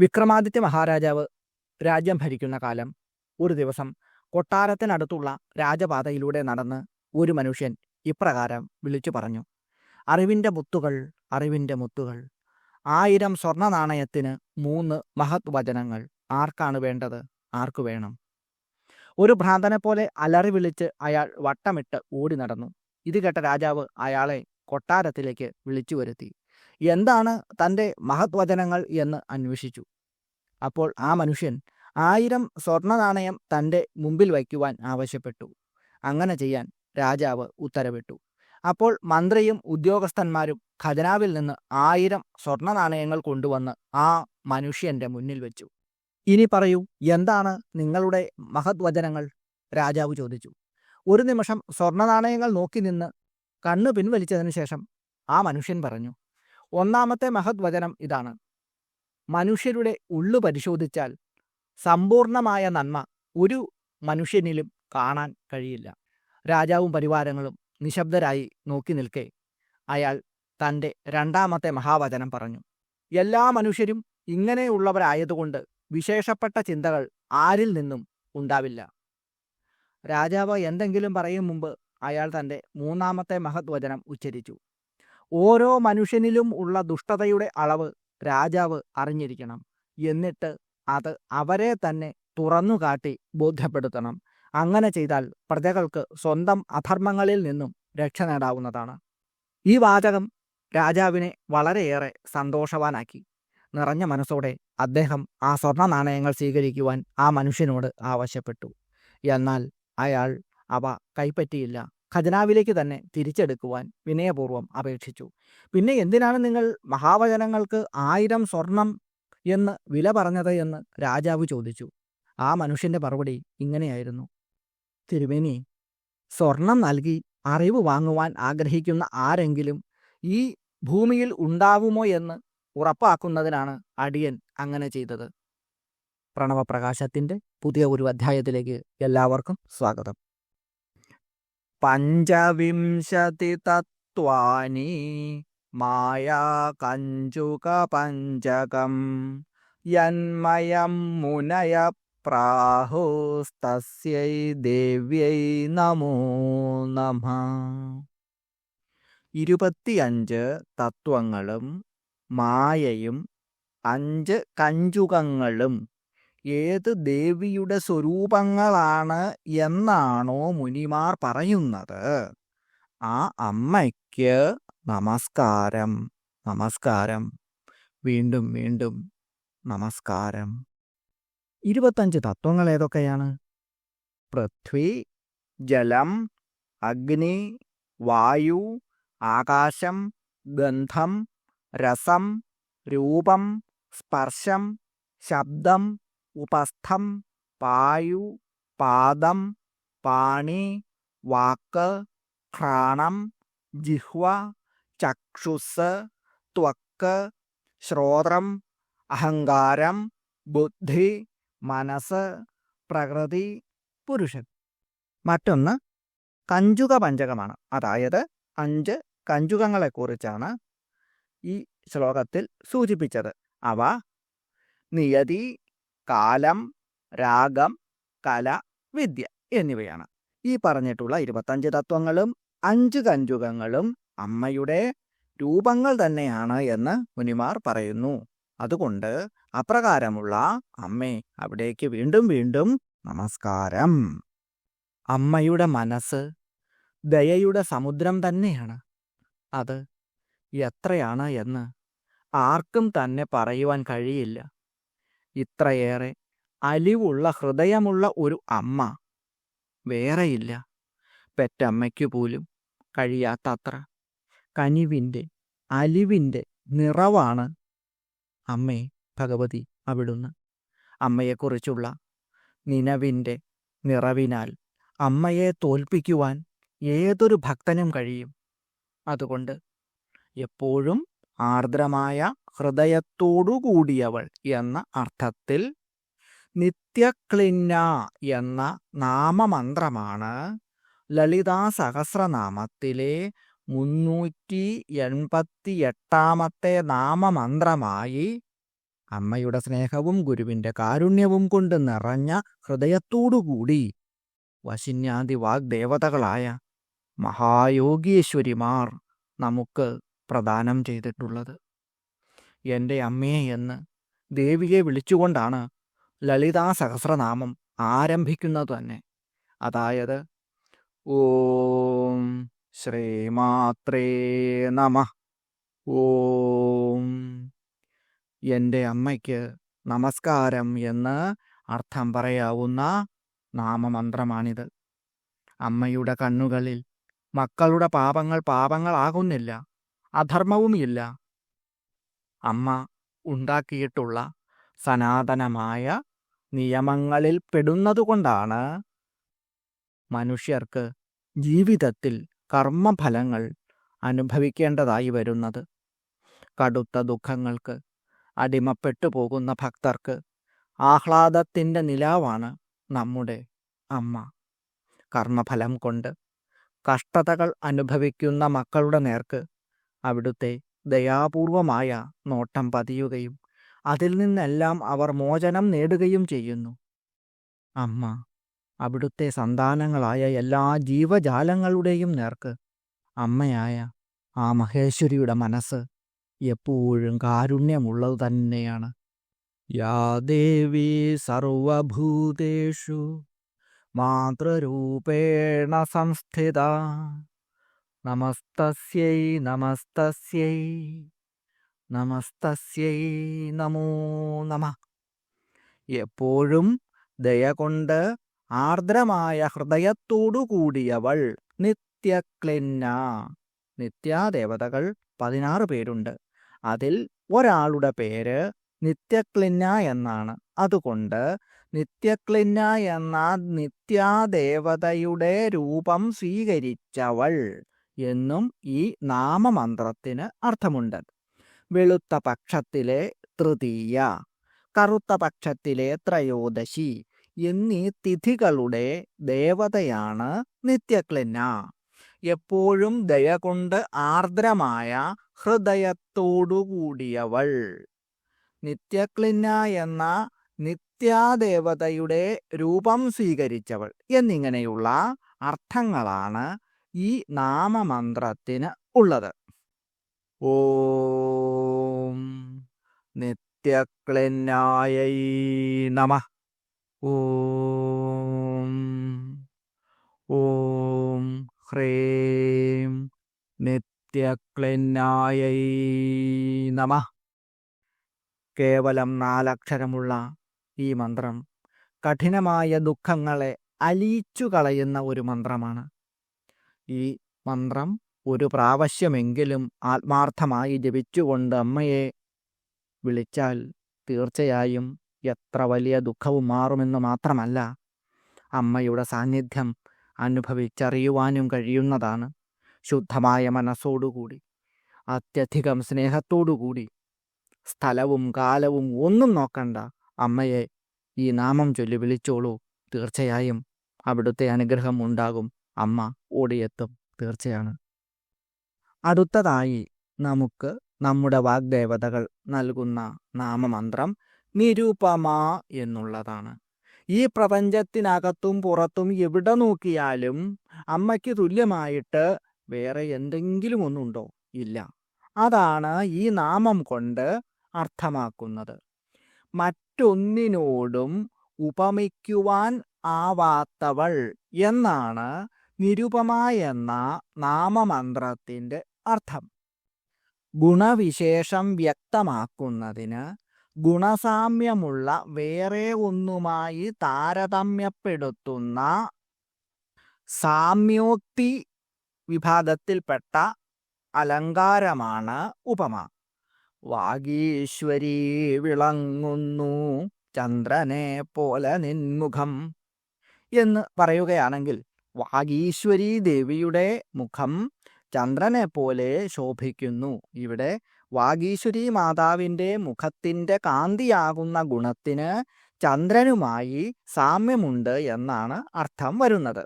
വിക്രമാദിത്യ മഹാരാജാവ് രാജ്യം ഭരിക്കുന്ന കാലം ഒരു ദിവസം കൊട്ടാരത്തിനടുത്തുള്ള രാജപാതയിലൂടെ നടന്ന് ഒരു മനുഷ്യൻ ഇപ്രകാരം വിളിച്ചു പറഞ്ഞു. അറിവിന്റെ മുത്തുകൾ അറിവിന്റെ മുത്തുകൾ. ആയിരം സ്വർണ നാണയത്തിന് മൂന്ന് മഹത് വചനങ്ങൾ ആർക്കാണ് വേണ്ടത്? ആർക്കു വേണം? ഒരു ഭ്രാന്തനെ പോലെ അലറി വിളിച്ച് അയാൾ വട്ടമിട്ട് ഓടി നടന്നു. ഇത് കേട്ട രാജാവ് അയാളെ കൊട്ടാരത്തിലേക്ക് വിളിച്ചു വരുത്തി. എന്താണ് തന്റെ മഹത്വചനങ്ങൾ എന്ന് അന്വേഷിച്ചു. അപ്പോൾ ആ മനുഷ്യൻ ആയിരം സ്വർണ നാണയം തന്റെ മുമ്പിൽ വയ്ക്കുവാൻ ആവശ്യപ്പെട്ടു. അങ്ങനെ ചെയ്യാൻ രാജാവ് ഉത്തരവിട്ടു. അപ്പോൾ മന്ത്രിയും ഉദ്യോഗസ്ഥന്മാരും ഖജനാവിൽ നിന്ന് ആയിരം സ്വർണ നാണയങ്ങൾ കൊണ്ടുവന്ന് ആ മനുഷ്യന്റെ മുന്നിൽ വെച്ചു. ഇനി പറയൂ എന്താണ് നിങ്ങളുടെ മഹത്വചനങ്ങൾ? രാജാവ് ചോദിച്ചു. ഒരു നിമിഷം സ്വർണ നാണയങ്ങൾ നോക്കി നിന്ന് കണ്ണു പിൻവലിച്ചതിന് ശേഷം ആ മനുഷ്യൻ പറഞ്ഞു ഒന്നാമത്തെ മഹത് വചനം ഇതാണ്. മനുഷ്യരുടെ ഉള്ളു പരിശോധിച്ചാൽ സമ്പൂർണമായ നന്മ ഒരു മനുഷ്യനിലും കാണാൻ കഴിയില്ല. രാജാവും പരിവാരങ്ങളും നിശബ്ദരായി നോക്കി നിൽക്കെ. അയാൾ തന്റെ രണ്ടാമത്തെ മഹാവചനം പറഞ്ഞു. എല്ലാ മനുഷ്യരും ഇങ്ങനെയുള്ളവരായതുകൊണ്ട് വിശേഷപ്പെട്ട ചിന്തകൾ ആരിൽ നിന്നും ഉണ്ടാവില്ല. രാജാവ് എന്തെങ്കിലും പറയും മുമ്പ് അയാൾ തന്റെ മൂന്നാമത്തെ മഹത് വചനം ഉച്ചരിച്ചു. ഓരോ മനുഷ്യനിലും ഉള്ള ദുഷ്ടതയുടെ അളവ് രാജാവ് അറിഞ്ഞിരിക്കണം. എന്നിട്ട് അത് അവരെ തന്നെ തുറന്നു കാട്ടി ബോധ്യപ്പെടുത്തണം. അങ്ങനെ ചെയ്താൽ പ്രജകൾക്ക് സ്വന്തം അധർമ്മങ്ങളിൽ നിന്നും രക്ഷ നേടാവുന്നതാണ്. ഈ വാചകം രാജാവിനെ വളരെയേറെ സന്തോഷവാനാക്കി. നിറഞ്ഞ മനസ്സോടെ അദ്ദേഹം ആ സ്വർണ നാണയങ്ങൾ സ്വീകരിക്കുവാൻ ആ മനുഷ്യനോട് ആവശ്യപ്പെട്ടു. എന്നാൽ അയാൾ അവ കൈപ്പറ്റിയില്ല. ഖജനാവിലേക്ക് തന്നെ തിരിച്ചെടുക്കുവാൻ വിനയപൂർവം അപേക്ഷിച്ചു. പിന്നെ എന്തിനാണ് നിങ്ങൾ മഹാവചനങ്ങൾക്ക് ആയിരം സ്വർണം എന്ന് വില പറഞ്ഞത് എന്ന് രാജാവ് ചോദിച്ചു. ആ മനുഷ്യന്റെ മറുപടി ഇങ്ങനെയായിരുന്നു. തിരുമേനി സ്വർണം നൽകി അറിവ് വാങ്ങുവാൻ ആഗ്രഹിക്കുന്ന ആരെങ്കിലും ഈ ഭൂമിയിൽ ഉണ്ടാവുമോ എന്ന് ഉറപ്പാക്കുന്നതിനാണ് അടിയൻ അങ്ങനെ ചെയ്തത്. പ്രണവപ്രകാശത്തിന്റെ പുതിയ ഒരു അധ്യായത്തിലേക്ക് എല്ലാവർക്കും സ്വാഗതം. പഞ്ചവിംശതി തത്വാനി മായാ കഞ്ചുക പഞ്ചകം യന്മയം മുനയ പ്രാഹോസ്തൈ ദേവ്യൈ നമോ നമ. ഇരുപത്തിയഞ്ച് തത്വങ്ങളും മായയും അഞ്ച് കഞ്ചുകങ്ങളും ഏത് ദേവിയുടെ സ്വരൂപങ്ങളാണ് എന്നാണോ മുനിമാർ പറയുന്നത്. ആ അമ്മയ്ക്ക് നമസ്കാരം നമസ്കാരം വീണ്ടും വീണ്ടും നമസ്കാരം. ഇരുപത്തഞ്ച് തത്വങ്ങൾ ഏതൊക്കെയാണ്? പൃഥ്വി ജലം അഗ്നി വായു ആകാശം ഗന്ധം രസം രൂപം സ്പർശം ശബ്ദം ഉപസ്ഥം പായു പാദം പാണി വാക്ക് ഘ്രാണം ജിഹ്വ ചക്ഷുസ് ത്വക്ക് ശ്രോത്രം അഹങ്കാരം ബുദ്ധി മനസ്സ് പ്രകൃതി പുരുഷൻ. മറ്റൊന്ന് കഞ്ചുക പഞ്ചകമാണ്. അതായത് അഞ്ച് കഞ്ചുകങ്ങളെക്കുറിച്ചാണ് ഈ ശ്ലോകത്തിൽ സൂചിപ്പിച്ചത്. അവ നിയതി കാലം രാഗം കല വിദ്യ എന്നിവയാണ്. ഈ പറഞ്ഞിട്ടുള്ള ഇരുപത്തഞ്ച് തത്വങ്ങളും അഞ്ച് കഞ്ചുകങ്ങളും അമ്മയുടെ രൂപങ്ങൾ തന്നെയാണ് എന്ന് മുനിമാർ പറയുന്നു. അതുകൊണ്ട് അപ്രകാരമുള്ള അമ്മേ അവിടേക്ക് വീണ്ടും വീണ്ടും നമസ്കാരം. അമ്മയുടെ മനസ്സ് ദയയുടെ സമുദ്രം തന്നെയാണ്. അത് എത്രയാണ് എന്ന് ആർക്കും തന്നെ പറയുവാൻ കഴിയില്ല. ഇത്രയേറെ അലിവുള്ള ഹൃദയമുള്ള ഒരു അമ്മ വേറെയില്ല. പെറ്റമ്മയ്ക്കു പോലും കഴിയാത്തത്ര കനിവിന്റെ അലിവിന്റെ നിറവാണ് അമ്മേ ഭഗവതി അവിടുന്ന്. അമ്മയെക്കുറിച്ചുള്ള നിനവിന്റെ നിറവിനാൽ അമ്മയെ തോൽപ്പിക്കുവാൻ ഏതൊരു ഭക്തനും കഴിയും. അതുകൊണ്ട് എപ്പോഴും ആർദ്രമായ ഹൃദയത്തോടുകൂടിയവൾ എന്ന അർത്ഥത്തിൽ നിത്യക്ലിന്ന എന്ന നാമമന്ത്രമാണ് ലളിതാ സഹസ്രനാമത്തിലെ മുന്നൂറ്റി എൺപത്തി എട്ടാമത്തെ നാമമന്ത്രമായി അമ്മയുടെ സ്നേഹവും ഗുരുവിന്റെ കാരുണ്യവും കൊണ്ട് നിറഞ്ഞ ഹൃദയത്തോടുകൂടി വശിന്യാദി വാഗ്ദേവതകളായ മഹായോഗീശ്വരിമാർ നമുക്ക് പ്രദാനം ചെയ്തിട്ടുള്ളത്. എന്റെ അമ്മയെ എന്ന് ദേവിയെ വിളിച്ചുകൊണ്ടാണ് ലളിതാ സഹസ്രനാമം ആരംഭിക്കുന്നത് തന്നെ. അതായത് ഓം ശ്രീമാത്രേ നമ. ഓം എന്റെ അമ്മയ്ക്ക് നമസ്കാരം എന്ന് അർത്ഥം പറയാവുന്ന നാമമന്ത്രമാണിത്. അമ്മയുടെ കണ്ണുകളിൽ മക്കളുടെ പാപങ്ങൾ പാപങ്ങളാകുന്നില്ല അധർമ്മവുമില്ല അമ്മ ഉണ്ടാക്കിയിട്ടുള്ള സനാതനമായ നിയമങ്ങളിൽ പെടുന്നതുകൊണ്ടാണ് മനുഷ്യർക്ക് ജീവിതത്തിൽ കർമ്മഫലങ്ങൾ അനുഭവിക്കേണ്ടതായി വരുന്നത്. കടുത്ത ദുഃഖങ്ങൾക്ക് അടിമപ്പെട്ടു പോകുന്ന ഭക്തർക്ക് ആഹ്ലാദത്തിന്റെ നിലാവാണ് നമ്മുടെ അമ്മ. കർമ്മഫലം കൊണ്ട് കഷ്ടതകൾ അനുഭവിക്കുന്ന മക്കളുടെ നേർക്ക് അവിടുത്തെ ദയാപൂർവമായ നോട്ടം പതിയുകയും അതിൽ നിന്നെല്ലാം അവർ മോചനം നേടുകയും ചെയ്യുന്നു. അമ്മ അവിടുത്തെ സന്താനങ്ങളായ എല്ലാ ജീവജാലങ്ങളുടെയും നേർക്ക് അമ്മയായ ആ മഹേശ്വരിയുടെ മനസ്സ് എപ്പോഴും കാരുണ്യമുള്ളത് തന്നെയാണ്. യാ ദേവി സർവഭൂതേഷു മാതൃരൂപേണ സംസ്ഥിത. നമസ്തസ്യൈ നമസ്തസ്യൈ. നമസ്തസ്യൈ നമോ നമ. എപ്പോഴും ദയ കൊണ്ട് ആർദ്രമായ ഹൃദയത്തോടു കൂടിയവൾ നിത്യക്ലിന്ന. നിത്യാദേവതകൾ പതിനാറ് പേരുണ്ട്. അതിൽ ഒരാളുടെ പേര് നിത്യക്ലിന്ന എന്നാണ്. അതുകൊണ്ട് നിത്യക്ലിന്ന എന്ന നിത്യാദേവതയുടെ രൂപം സ്വീകരിച്ചവൾ എന്നും ഈ നാമമന്ത്രത്തിന് അർത്ഥമുണ്ട്. വെളുത്ത പക്ഷത്തിലെ തൃതീയ കറുത്ത പക്ഷത്തിലെ ത്രയോദശി എന്നീ തിഥികളുടെ ദേവതയാണ് നിത്യക്ലിന്ന. എപ്പോഴും ദയ കൊണ്ട് ആർദ്രമായ ഹൃദയത്തോടുകൂടിയവൾ. നിത്യക്ലിന്ന എന്ന നിത്യാദേവതയുടെ രൂപം സ്വീകരിച്ചവൾ എന്നിങ്ങനെയുള്ള അർത്ഥങ്ങളാണ് ഈ നാമമന്ത്രത്തിന് ഉള്ളത്. ഓം നിത്യക്ലിന്നായൈ നമ. ഓം ഓം ഹ്രീം നിത്യക്ലിന്നായൈ നമ. കേവലം നാലക്ഷരമുള്ള ഈ മന്ത്രം കഠിനമായ ദുഃഖങ്ങളെ അലിയിച്ചു കളയുന്ന ഒരു മന്ത്രമാണ്. ഈ മന്ത്രം ഒരു പ്രാവശ്യമെങ്കിലും ആത്മാർത്ഥമായി ജപിച്ചുകൊണ്ട് അമ്മയെ വിളിച്ചാൽ തീർച്ചയായും എത്ര വലിയ ദുഃഖവും മാറുമെന്ന് മാത്രമല്ല അമ്മയുടെ സാന്നിധ്യം അനുഭവിച്ചറിയുവാനും കഴിയുന്നതാണ്. ശുദ്ധമായ മനസ്സോടുകൂടി അത്യധികം സ്നേഹത്തോടുകൂടി സ്ഥലവും കാലവും ഒന്നും നോക്കണ്ട അമ്മയെ ഈ നാമം ചൊല്ലി വിളിച്ചോളൂ. തീർച്ചയായും അവിടുത്തെ അനുഗ്രഹം ഉണ്ടാകും. അമ്മ ഓടിയെത്തും തീർച്ചയാണ്. അടുത്തതായി നമുക്ക് നമ്മുടെ വാഗ്ദേവതകൾ നൽകുന്ന നാമമന്ത്രം നിരൂപമ എന്നുള്ളതാണ്. ഈ പ്രപഞ്ചത്തിനകത്തും പുറത്തും എവിടെ നോക്കിയാലും അമ്മയ്ക്ക് തുല്യമായിട്ട് വേറെ എന്തെങ്കിലും ഒന്നുണ്ടോ? ഇല്ല. അതാണ് ഈ നാമം കൊണ്ട് അർത്ഥമാക്കുന്നത്. മറ്റൊന്നിനോടും ഉപമിക്കുവാൻ ആവാത്തവൾ എന്നാണ് നിരുപമ എന്ന നാമമന്ത്രത്തിന്റെ അർത്ഥം. ഗുണവിശേഷം വ്യക്തമാക്കുന്നതിന് ഗുണസാമ്യമുള്ള വേറെ ഒന്നുമായി താരതമ്യപ്പെടുത്തുന്ന സാമ്യോക്തി വിഭാഗത്തിൽപ്പെട്ട അലങ്കാരമാണ് ഉപമ. വാഗീശ്വരി വിളങ്ങുന്നു ചന്ദ്രനെ പോലെ നിൻമുഖം എന്ന് പറയുകയാണെങ്കിൽ വാഗീശ്വരി ദേവിയുടെ മുഖം ചന്ദ്രനെ പോലെ ശോഭിക്കുന്നു. ഇവിടെ വാഗീശ്വരി മാതാവിന്റെ മുഖത്തിന്റെ കാന്തിയാകുന്ന ഗുണത്തിന് ചന്ദ്രനുമായി സാമ്യമുണ്ട് എന്നാണ് അർത്ഥം വരുന്നത്.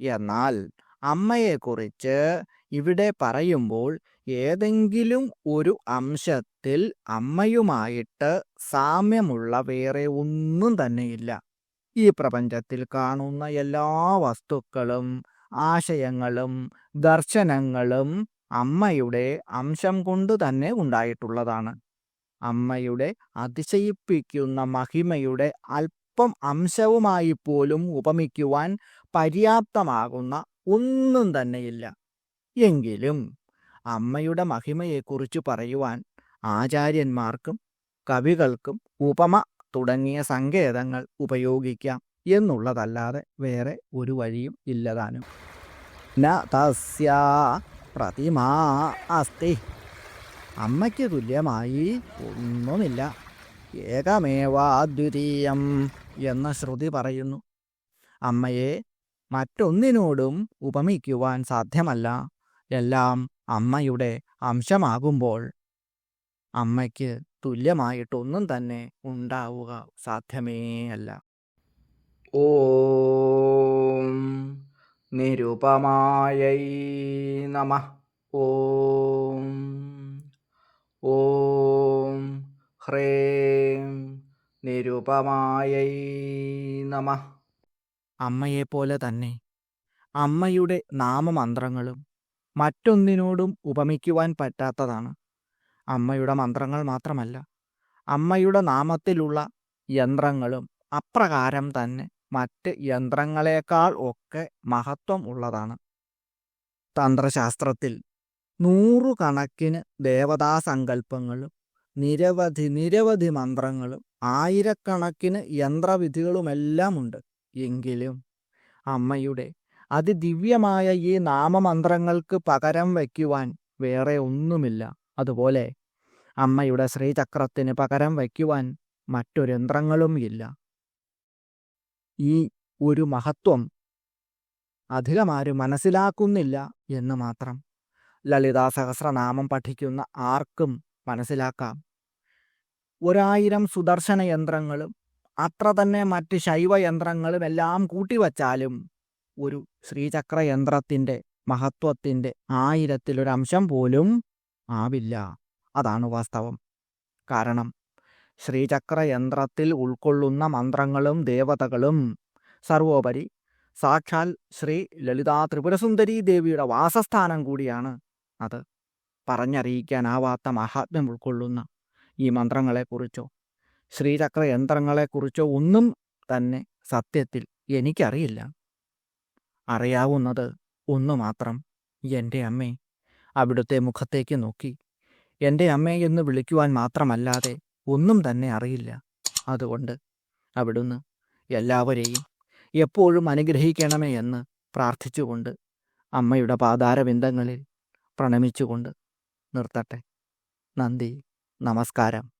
എന്നാൽ അമ്മയെക്കുറിച്ച് ഇവിടെ പറയുമ്പോൾ ഏതെങ്കിലും ഒരു അംശത്തിൽ അമ്മയുമായിട്ട് സാമ്യമുള്ള വേറെ ഒന്നും തന്നെയില്ല. ഈ പ്രപഞ്ചത്തിൽ കാണുന്ന എല്ലാ വസ്തുക്കളും ആശയങ്ങളും ദർശനങ്ങളും അമ്മയുടെ അംശം കൊണ്ട് തന്നെ ഉണ്ടായിട്ടുള്ളതാണ്. അമ്മയുടെ അതിശയിപ്പിക്കുന്ന മഹിമയുടെ അല്പം അംശവുമായി പോലും ഉപമിക്കുവാൻ പര്യാപ്തമാകുന്ന ഒന്നും തന്നെയില്ല. എങ്കിലും അമ്മയുടെ മഹിമയെക്കുറിച്ച് പറയുവാൻ ആചാര്യന്മാർക്കും കവികൾക്കും ഉപമ തുടങ്ങിയ സങ്കേതങ്ങൾ ഉപയോഗിക്കാം എന്നുള്ളതല്ലാതെ വേറെ ഒരു വഴിയും ഇല്ലതാനും ന പ്രതിമാ അസ്തി. അമ്മയ്ക്ക് തുല്യമായി ഒന്നുമില്ല. ഏകമേവാദ്വിതീയം എന്ന ശ്രുതി പറയുന്നു. അമ്മയെ മറ്റൊന്നിനോടും ഉപമിക്കുവാൻ സാധ്യമല്ല. എല്ലാം അമ്മയുടെ അംശമാകുമ്പോൾ അമ്മയ്ക്ക് തുല്യമായിട്ടൊന്നും തന്നെ ഉണ്ടാവുക സാധ്യമേ അല്ല. ഓം നിരുപമായൈ നമ. ഓം ഓം ഹ്രേം നിരുപമായൈ നമ. അമ്മയെപ്പോലെ തന്നെ അമ്മയുടെ നാമമന്ത്രങ്ങളും മറ്റൊന്നിനോടും ഉപമിക്കുവാൻ പറ്റാത്തതാണ്. അമ്മയുടെ മന്ത്രങ്ങൾ മാത്രമല്ല അമ്മയുടെ നാമത്തിലുള്ള യന്ത്രങ്ങളും അപ്രകാരം തന്നെ മറ്റ് യന്ത്രങ്ങളെക്കാൾ ഒക്കെ മഹത്വം ഉള്ളതാണ്. തന്ത്രശാസ്ത്രത്തിൽ നൂറുകണക്കിന് ദേവതാസങ്കല്പങ്ങളും നിരവധി നിരവധി മന്ത്രങ്ങളും ആയിരക്കണക്കിന് യന്ത്രവിധികളുമെല്ലാമുണ്ട്. എങ്കിലും അമ്മയുടെ അതിദിവ്യമായ ഈ നാമമന്ത്രങ്ങൾക്ക് പകരം വയ്ക്കുവാൻ വേറെ ഒന്നുമില്ല. അതുപോലെ അമ്മയുടെ ശ്രീചക്രത്തിന് പകരം വയ്ക്കുവാൻ മറ്റൊരു യന്ത്രങ്ങളും ഇല്ല. ഈ ഒരു മഹത്വം അധികമാരും മനസ്സിലാക്കുന്നില്ല എന്ന് മാത്രം ലളിതാ സഹസ്രനാമം പഠിക്കുന്ന ആർക്കും മനസ്സിലാക്കാം. ഒരായിരം സുദർശന യന്ത്രങ്ങളും അത്ര തന്നെ മറ്റ് ശൈവ യന്ത്രങ്ങളും എല്ലാം കൂട്ടിവച്ചാലും ഒരു ശ്രീചക്രയന്ത്രത്തിന്റെ മഹത്വത്തിന്റെ ആയിരത്തിലൊരംശം പോലും ആവില്ല. അതാണ് വാസ്തവം. കാരണം ശ്രീചക്രയന്ത്രത്തിൽ ഉൾക്കൊള്ളുന്ന മന്ത്രങ്ങളും ദേവതകളും സർവോപരി സാക്ഷാൽ ശ്രീ ലളിതാ ത്രിപുരസുന്ദരി ദേവിയുടെ വാസസ്ഥാനം കൂടിയാണ് അത്. പറഞ്ഞറിയിക്കാനാവാത്ത മഹാത്മ്യം ഉൾക്കൊള്ളുന്ന ഈ മന്ത്രങ്ങളെക്കുറിച്ചോ ശ്രീചക്ര യന്ത്രങ്ങളെക്കുറിച്ചോ ഒന്നും തന്നെ സത്യത്തിൽ എനിക്കറിയില്ല. അറിയാവുന്നത് ഒന്നു മാത്രം എന്റെ അമ്മേ. അവിടുത്തെ മുഖത്തേക്ക് നോക്കി. എന്റെ അമ്മേ എന്ന് വിളിക്കുവാൻ മാത്രമല്ലാതെ ഒന്നും തന്നെ അറിയില്ല. അതുകൊണ്ട് അവിടുന്ന് എല്ലാവരെയും എപ്പോഴും അനുഗ്രഹിക്കണമേ എന്ന് പ്രാർത്ഥിച്ചുകൊണ്ട് അമ്മയുടെ പാതാരബിന്ദങ്ങളിൽ പ്രണമിച്ചുകൊണ്ട് നിർത്തട്ടെ. നന്ദി. നമസ്കാരം.